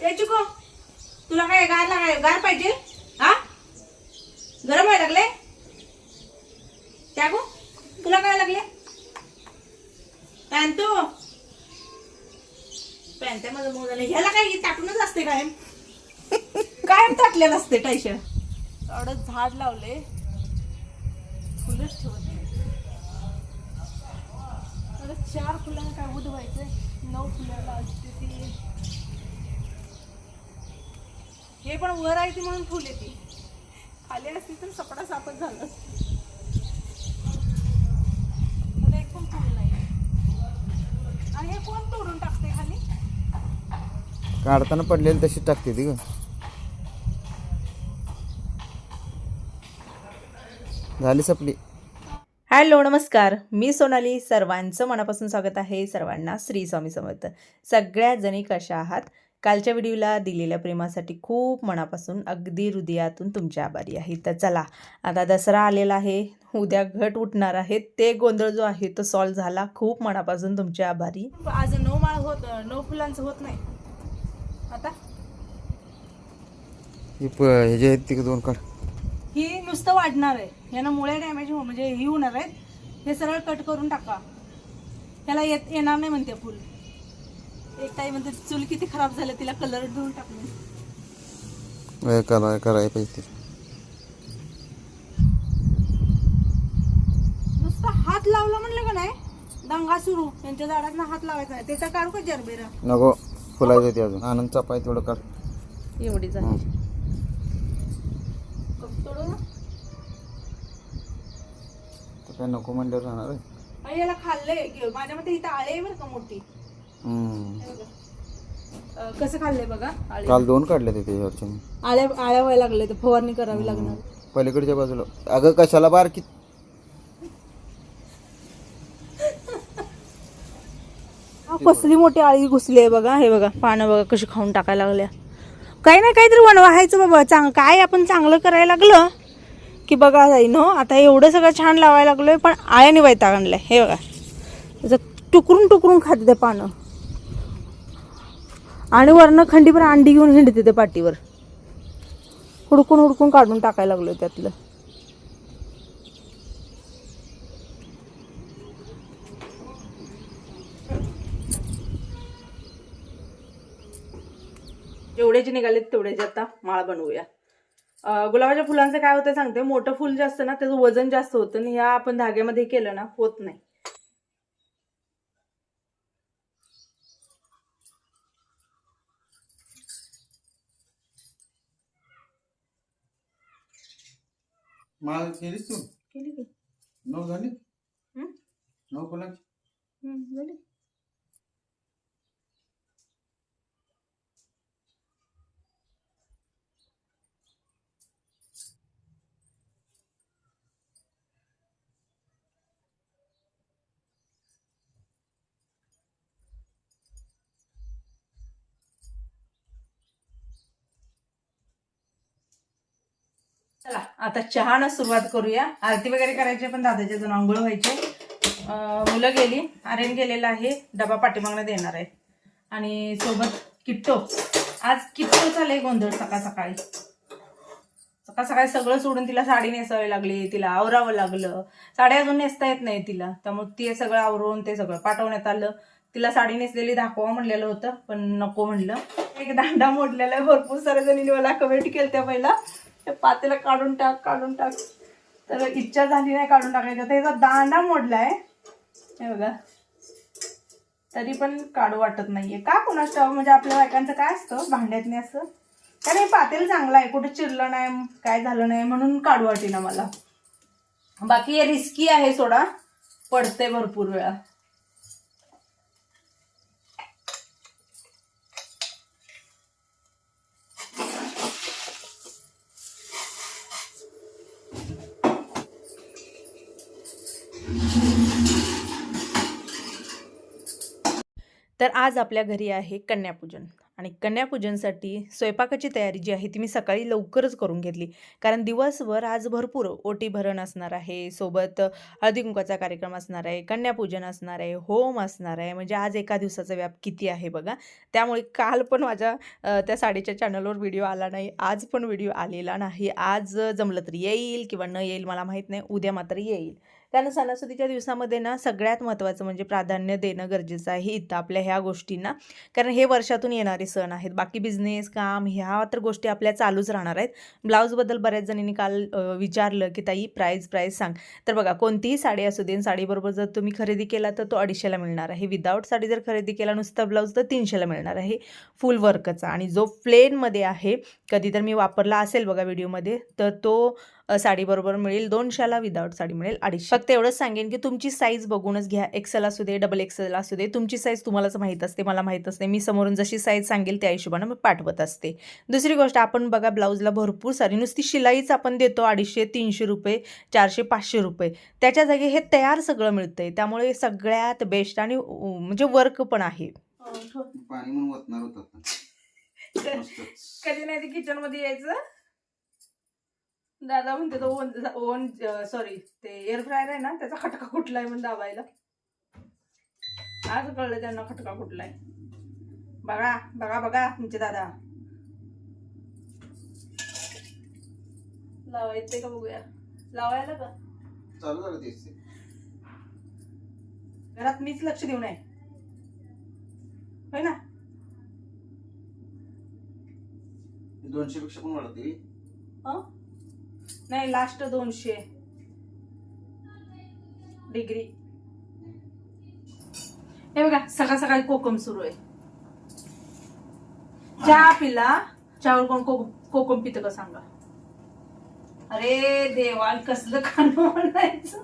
ए चुको हो. तुला काय गार लागाय गार पाहिजे? हा? गरम व्हायला लागले? त्यागो तुला काय लागले? पॅन तू पॅन त्या माझं ह्याला काय टाकूनच असते कायम. कायम टाकलेलं असते टायशर एवढं झाड लावले फुलंच ठेवत नाही. आता चार फुलांना काय उठवायचंय नऊ फुलाला असते ती. हे पण वर आहे ती म्हणून फुल येते खाली असती तर सपडा सापच झालं. एक पण फुल नाही. आणि हे कोण तोडून टाकते खाली? काढताना पडलेली तशी टाकते ती ग. झाली सपली. हॅलो नमस्कार. मी सोनाली. सर्वांचं मनापासून स्वागत आहे. सर्वांना श्री स्वामी समर्थ. सगळ्या जणी कशा आहात? कालच्या व्हिडिओला दिलेल्या प्रेमासाठी खूप मनापासून अगदी हृदयातून तुमचे आभारी आहे. तर चला आता दसरा आलेला आहे. उद्या घट उठणार आहे. ते गोंधळ जो आहे तो सॉल्व झाला. खूप मनापासून तुमचे आभारी. आज नऊ माळ होत नऊ फुलांचं होत नाही. आता? ही जे आहेत दोन काढ ही नुसतं वाढणार आहे. यानं मुळे डॅमेज हो म्हणजे ही होणार आहेत. हे सरळ कट करून टाका. ह्याला येत येणार नाही म्हणते फुल. एक ताई म्हणते चूल किती खराब झालं तिला कलर देऊन टाकले. करा करायला पाहिजे. नुसतं हात लावला म्हणलं का नाही? दंगा सुरू. यांच्या झाडात हात लावायचा नाही. त्याचा काढू का जरबेरा? नको फुलायचं ते अजून. आनंद चापाय थोडं काढ. एवढी झाली. हं. काय नको म्हणल्यावर राहणार आहे याला खाल्लंय. माझ्या मते इथं आळे आहे बरं का मोठी. अं, कसं खाल्लंय बघा? आळे. काल दोन काढले ते त्याच्यावरचे मी आळ्या आळ्या व्हायला लागले तर फवारणी करावी लागणार. पलीकडच्या बाजूला. अगं कशाला बारकी हा, कसली मोठी आळी घुसली आहे बघा. हे बघा पानं बघा कशी खाऊन टाकायला लागल्या. काही ना काहीतरी वणवायचं बाबा. चांग काय आपण चांगलं करायला लागलं की बघा जाईन हो आता एवढं सगळं छान लावायला लागलोय पण आळ्याने वैताग आणलाय. हे बघा. त्याचं टुकरून टुकरून खाते ते पानं. आणि वरनं खंडीभर अंडी घेऊन हिंडते ते पाठीवर. हुडकून हुडकून काढून टाकायला लागलो त्यातलं. जेवढे जे निघालेत तेवढेच आता माळ बनवूया. गुलाबाच्या फुलांचं काय होतं सांगते? मोठं फुल जे असतं ना त्याचं वजन जास्त होतं आणि ह्या आपण धाग्यामध्ये केलं ना होत नाही. माळ केलीस तू? केली की. नऊ झाली? नऊ फुलांची? झाली. चला आता चहानं सुरुवात करूया. आरती वगैरे करायची पण दादाच्या जण आंघोळ व्हायचे मुलं गेली आर्यन गेलेला आहे डबा पाठीमागणं देणार आहे. आणि सोबत किट्टो. आज किट्टो चालय गोंधळ सकाळ सकाळी. सकाळ सकाळी सगळं सोडून तिला साडी नेसावी लागली तिला आवरावं लागलं. साडी अजून नेसता येत नाही तिला. त्यामुळे ते सगळं आवरून ते सगळं पाठवण्यात आलं. तिला साडी नेसलेली दाखवा म्हणलेलं होतं पण नको म्हणलं. एक दांडा मोडलेला आहे भरपूर साऱ्या जणी मला कमेंट केलं त्या पहिला. त्या पातेला काढून टाक काढून टाक. तर इच्छा झाली नाही काढून टाकायचं. त्याचा दांडा मोडलाय. हे बघा. तरी पण काढू वाटत नाहीये. का कोणाच म्हणजे आपल्या बायकांचं काय असतं? भांड्यातने असं. कारण हे पातेल चांगलं आहे. कुठे चिरलं नाही काय झालं नाही म्हणून काढू वाटेना मला. बाकी हे रिस्की आहे सोडा. पडते भरपूर वेळा. तर आज आपल्या घरी आहे कन्यापूजन. आणि कन्यापूजनसाठी स्वयंपाकाची तयारी जी आहे ती मी सकाळी लवकरच करून घेतली. कारण दिवसभर आज भरपूर ओटी भरण असणार आहे सोबत हळदी कुंकाचा कार्यक्रम असणार आहे कन्यापूजन असणार आहे होम असणार आहे. म्हणजे आज एका दिवसाचा व्याप किती आहे बघा. त्यामुळे काल पण माझ्या त्या साडीच्या चॅनलवर व्हिडिओ आला नाही. आज पण व्हिडिओ आलेला नाही. आज जमलं तर येईल किंवा न येईल मला माहीत नाही. उद्या मात्र येईल. कारण सणासुदीच्या दिवसामध्ये ना सगळ्यात महत्त्वाचं म्हणजे प्राधान्य देणं गरजेचं आहे इथं आपल्या ह्या गोष्टींना. कारण हे वर्षातून येणारे सण आहेत. बाकी बिझनेस काम ह्या तर गोष्टी आपल्या चालूच राहणार आहेत. ब्लाऊजबद्दल बऱ्याच जणींनी काल विचारलं की ताई प्राईज प्राईज सांग. तर बघा कोणतीही साडी असू दे साडीबरोबर जर तुम्ही खरेदी केला तर तो अडीचशेला मिळणार आहे. विदाऊट साडी जर खरेदी केला नुसता ब्लाऊज तर तीनशेला मिळणार आहे. फुल वर्कचा आणि जो प्लेनमध्ये आहे कधी तर मी वापरला असेल बघा व्हिडिओमध्ये तर तो साडीबरोबर मिळेल. दोनशेला विदाऊट साडी मिळेल. अडीचशे. फक्त एवढंच सांगेन की तुमची साईज बघूनच घ्या. एक्सेल असू दे डबल एक्सेल असू दे तुमची साईज तुम्हालाच माहीत असते मला माहीत असते. मी समोरून जशी साईज सांगेल त्या हिशोबानं मी पाठवत असते. दुसरी गोष्ट आपण बघा ब्लाऊजला भरपूर सारी नुसती शिलाईच आपण देतो अडीचशे तीनशे रुपये चारशे पाचशे रुपये. त्याच्या जागी हे तयार सगळं मिळतंय. त्यामुळे सगळ्यात बेस्ट आणि म्हणजे वर्क पण आहे. कधी नाही ते किचनमध्ये यायचं? दादा म्हणते तो ओन ओन सॉरी ते एअर फ्रायर आहे ना त्याचा खटका कुठलाय म्हणून दाबायला. आज कळलं त्यांना खटका कुठलाय बघा बघा बघा तुमचे दादा. लावा येते का बघूया? लावायला का? चालू झालं तेच. घरात मीच लक्ष देऊ नये होय ना? दोनशे पेक्षा पण वाढते. हं? नाही लास्ट दोनशे. डिग्री हे बघा सकाळ सकाळी कोकम सुरू आहे. चहा पिला चहावर कोण कोकम कोकम पितं का सांगा? अरे देवा कसलं खाणं म्हणायचं?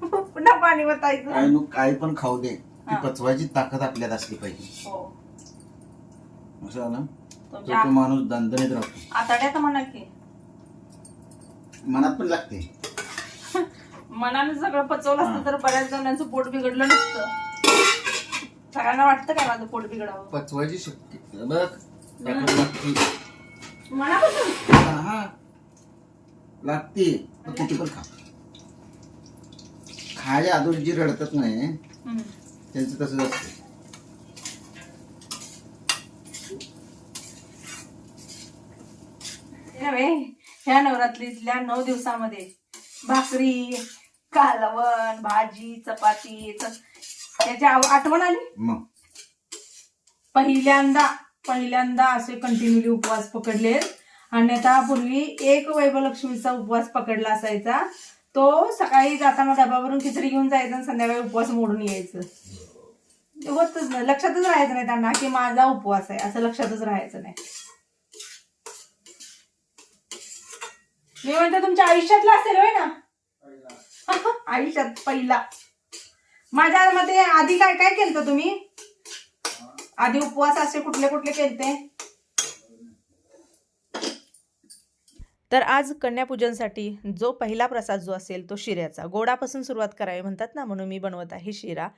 पुन्हा पाणी काय नु काय पण खाऊ दे. ती. पचवायची ताकद आपल्यात असली पाहिजे. हो. असं तुमच्या तो माणूस दणदणीत राहतो. आताड्यात म्हणा की. मनात पण लागते. मनाने सगळं पचवलं असतं तर बऱ्याच जणांचं पोट बिघडलं नसतं. सगळ्यांना वाटतं काय माझं पोट बिघडावं? पचवायची शक्ती. बघ लागते. मनापासून? हा, हा. लागते पण किती पण खा. खायच्या अगोदर जी रडतात नाही हम्म. त्यांचं तसंच असतं. हे नव्हे, ह्या नवरात्रीतल्या नऊ दिवसामध्ये भाकरी कालवण भाजी चपाती याची आव- आठवण आली? पहिल्यांदा पहिल्यांदा असे कंटिन्युअली उपवास पकडले. आणि आता पूर्वी एक वैभलक्ष्मीचा उपवास पकडला असायचा. तो सकाळी जाताना डब्यावरून खिचडी घेऊन जायचा आणि संध्याकाळी उपवास मोडून यायचं. होतच नाही लक्षातच राहायचं नाही त्यांना की माझा उपवास आहे. असं लक्षातच राहायचं नाही. मी म्हणते तुमच्या आयुष्यातला असेल होय ना? आयुष्यात पहिला. माझ्या मते आधी काय काय केलं तुम्ही? आधी उपवास असे कुठले कुठले केलते? तर आज कन्यापूजनसाठी जो पहिला प्रसाद जो असेल तो शिऱ्याचा. गोडापासून सुरुवात करावी म्हणतात ना म्हणून मी बनवत आहे शिरा.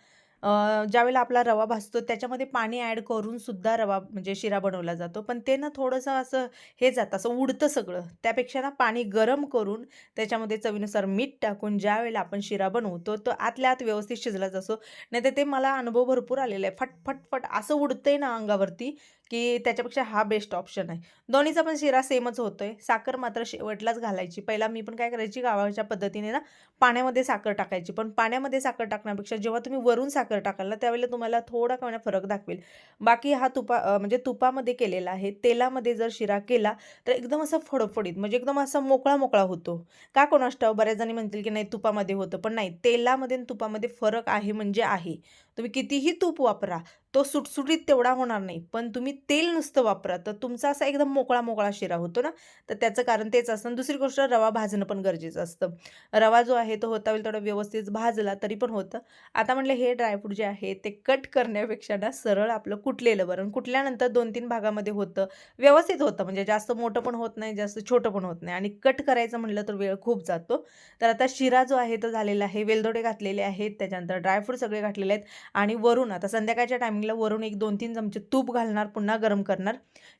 ज्यावेळेला आपला रवा भाजतो त्याच्यामध्ये पाणी ॲड करून सुद्धा रवा म्हणजे शिरा बनवला जातो. पण ते ना थोडंसं असं हे जातं असं उडतं सगळं. त्यापेक्षा ना पाणी गरम करून त्याच्यामध्ये चवीनुसार मीठ टाकून ज्या वेळेला आपण शिरा बनवतो तो आतल्या आत व्यवस्थित शिजला जातो. नाही तर ते मला अनुभव भरपूर आलेला आहे. फटफटफट असं उडतं असं उडतंय ना अंगावरती की त्याच्यापेक्षा हा बेस्ट ऑप्शन आहे. दोन्हीचा पण शिरा सेमच होतो आहे साखर मात्र शेवटलाच घालायची. पहिला मी पण काय करायची गावाच्या पद्धतीने ना पाण्यामध्ये साखर टाकायची. पण पाण्यामध्ये साखर टाकण्यापेक्षा जेव्हा तुम्ही वरून साखर टाकाल ना त्यावेळेला तुम्हाला थोडा का फरक दाखवेल. बाकी हा तुपा म्हणजे तुपामध्ये केलेला आहे. तेलामध्ये जर शिरा केला तर एकदम असा फडफडीत म्हणजे एकदम असा मोकळा मोकळा होतो. का कोणास बऱ्याच जणी म्हणतील की नाही तुपामध्ये होतं. पण नाही तेलामध्ये आणि तुपामध्ये फरक आहे म्हणजे आहे. तुम्ही कितीही तूप वापरा तो सुटसुटीत तेवढा होणार नाही. पण तुम्ही तेल नुसतं वापरा तर तुमचा असा एकदम मोकळा मोकळा शिरा होतो ना? तर त्याचं कारण तेच असतं. दुसरी गोष्ट रवा भाजणं पण गरजेचं असतं. रवा जो आहे तो होता होईल तेवढा व्यवस्थित भाजला तरी पण होतं. आता म्हटलं हे ड्रायफ्रूट जे आहे ते कट करण्यापेक्षा ना सरळ आपलं कुटलेलं बरं. कुटल्यानंतर दोन तीन भागामध्ये होतं. व्यवस्थित होतं. म्हणजे जास्त मोठं पण होत नाही जास्त छोटं पण होत नाही. आणि कट करायचं म्हटलं तर वेळ खूप जातो. तर आता शिरा जो आहे तो झालेला आहे वेलदोडे घातलेले आहेत. त्याच्यानंतर ड्रायफ्रूट सगळे घातलेले आहेत. आणि वरून आता संध्याकाळच्या टायमिंग चांगलं वरून एक दोन तीन चमचे तूप घालणार पुन्हा गरम करणार.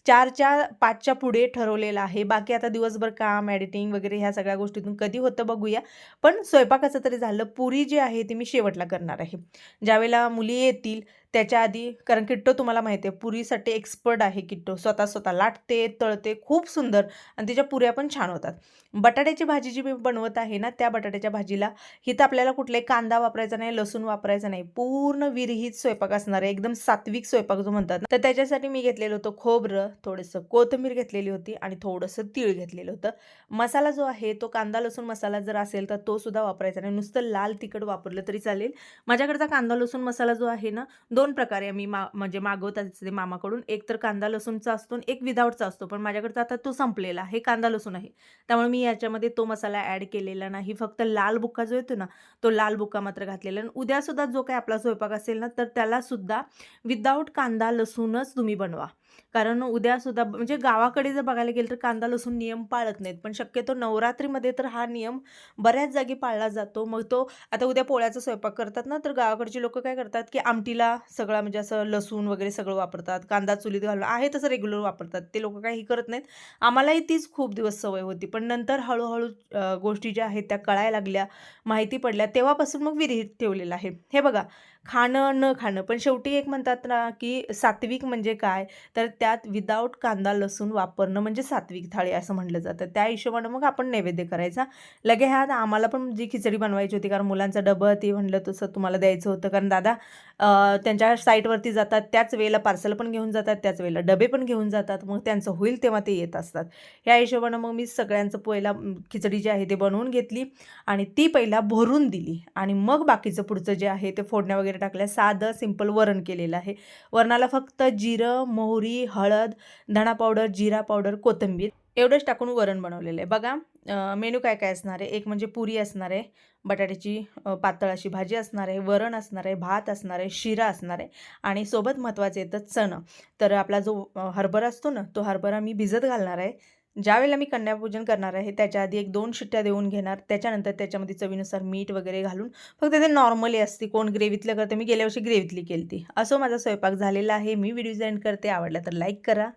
चारच्या पाचच्या पुढे ठरवलेलं आहे. बाकी आता दिवसभर काम एडिटिंग वगैरे ह्या सगळ्या गोष्टीतून कधी होतं बघूया. पण स्वयंपाकाचं तरी झालं. पुरी जी आहे ती मी शेवटला करणार आहे. ज्यावेळेला मुली येतील त्याच्या आधी कारण किट्टो तुम्हाला माहिती आहे पुरीसाठी एक्सपर्ट आहे किट्टो. स्वतः स्वतः लाटते तळते खूप सुंदर आणि तिच्या पुऱ्या पण छान होतात. बटाट्याची भाजी जी मी बनवत आहे ना त्या बटाट्याच्या भाजीला हिथं आपल्याला कुठलाही कांदा वापरायचा नाही लसूण वापरायचा नाही. पूर्ण विरहित स्वयंपाक असणार आहे एकदम सात्विक स्वयंपाक जो म्हणतात तर त्याच्यासाठी मी घेतलेलं होतं खोबरं थोडंसं कोथिंबीर घेतलेली होती आणि थोडंसं तीळ घेतलेलं होतं. मसाला जो आहे तो कांदा लसूण मसाला जर असेल तर तो सुद्धा वापरायचा नाही. नुसतं लाल तिखट वापरलं तरी चालेल. माझ्याकडचा कांदा लसूण मसाला जो आहे ना दोन प्रकारे मी मा म्हणजे मागवत असते मामाकडून. एक तर कांदा लसूणचा असतो आणि एक विदाऊटचा असतो. पण माझ्याकडचा आता तो संपलेला आहे. कांदा लसूण आहे. त्यामुळे मी याच्यामध्ये तो मसाला ॲड केलेला नाही. फक्त लाल बुक्का जो येतो ना तो लाल बुक्का मात्र घातलेला आणि उद्यासुद्धा जो काही आपला स्वयंपाक असेल ना तर त्यालासुद्धा विदाऊट कांदा लसूणच तुम्ही बनवा. कारण उद्यासुद्धा म्हणजे गावाकडे जर बघायला गेलं तर कांदा लसूण नियम पाळत नाहीत. पण शक्यतो नवरात्रीमध्ये तर हा नियम बऱ्याच जागी पाळला जातो. मग तो आता उद्या पोळ्याचा स्वयंपाक करतात ना तर गावाकडची लोक काय करतात की आमटीला सगळा म्हणजे असं लसूण वगैरे सगळं वापरतात कांदा चुलीत घालून आहे तसं रेग्युलर वापरतात. ते लोक काही करत नाहीत. आम्हालाही तीच खूप दिवस सवय होती. पण नंतर हळूहळू गोष्टी ज्या आहेत त्या कळायला लागल्या माहिती पडल्या. तेव्हापासून मग विरहित ठेवलेलं आहे. हे बघा खाणं न खाणं. पण शेवटी एक म्हणतात ना की सात्विक म्हणजे काय? तर त्यात विदाऊट कांदा लसूण वापरणं म्हणजे सात्विक थाळी असं म्हटलं जातं. त्या हिशोबानं मग आपण नैवेद्य करायचा. लगे ह्यात आम्हाला पण जी खिचडी बनवायची होती कारण मुलांचं डबं ते म्हणलं तसं तुम्हाला द्यायचं होतं. कारण दादा त्यांच्या साईटवरती जातात त्याच वेळेला पार्सल पण घेऊन जातात त्याच वेळेला डबे पण घेऊन जातात. मग त्यांचं होईल तेव्हा ते येत असतात. ह्या हिशोबानं मग मी सगळ्यांचं पहिला खिचडी जी आहे ते बनवून घेतली आणि ती पहिला भरून दिली. आणि मग बाकीचं पुढचं जे आहे ते फोडण्या वगैरे वगैरे टाकल्या. साधं सिंपल वरण केलेलं आहे. वरणाला फक्त जिरं मोहरी हळद धणा पावडर जिरा पावडर कोथिंबीर एवढंच टाकून वरण बनवलेलं आहे. बघा मेनू काय काय असणार आहे? एक म्हणजे पुरी असणार आहे बटाट्याची पातळ अशी भाजी असणार आहे वरण असणार आहे भात असणार आहे शिरा असणार आहे आणि सोबत महत्त्वाचं येतं चणं. तर आपला जो हरभरा असतो ना तो हरभरा मी भिजत घालणार आहे. ज्यावेळेला मी कन्यापूजन करणार आहे त्याच्या आधी एक दोन शिट्ट्या देऊन घेणार. त्याच्यानंतर त्याच्यामध्ये चवीनुसार मीठ वगैरे घालून फक्त ते नॉर्मली असते कोण ग्रेव्हीतलं करते मी गेल्या वर्षी ग्रेव्हीतली केली ती असं माझा स्वयंपाक झालेला आहे. मी व्हिडिओ एंड करते. आवडला तर लाईक करा.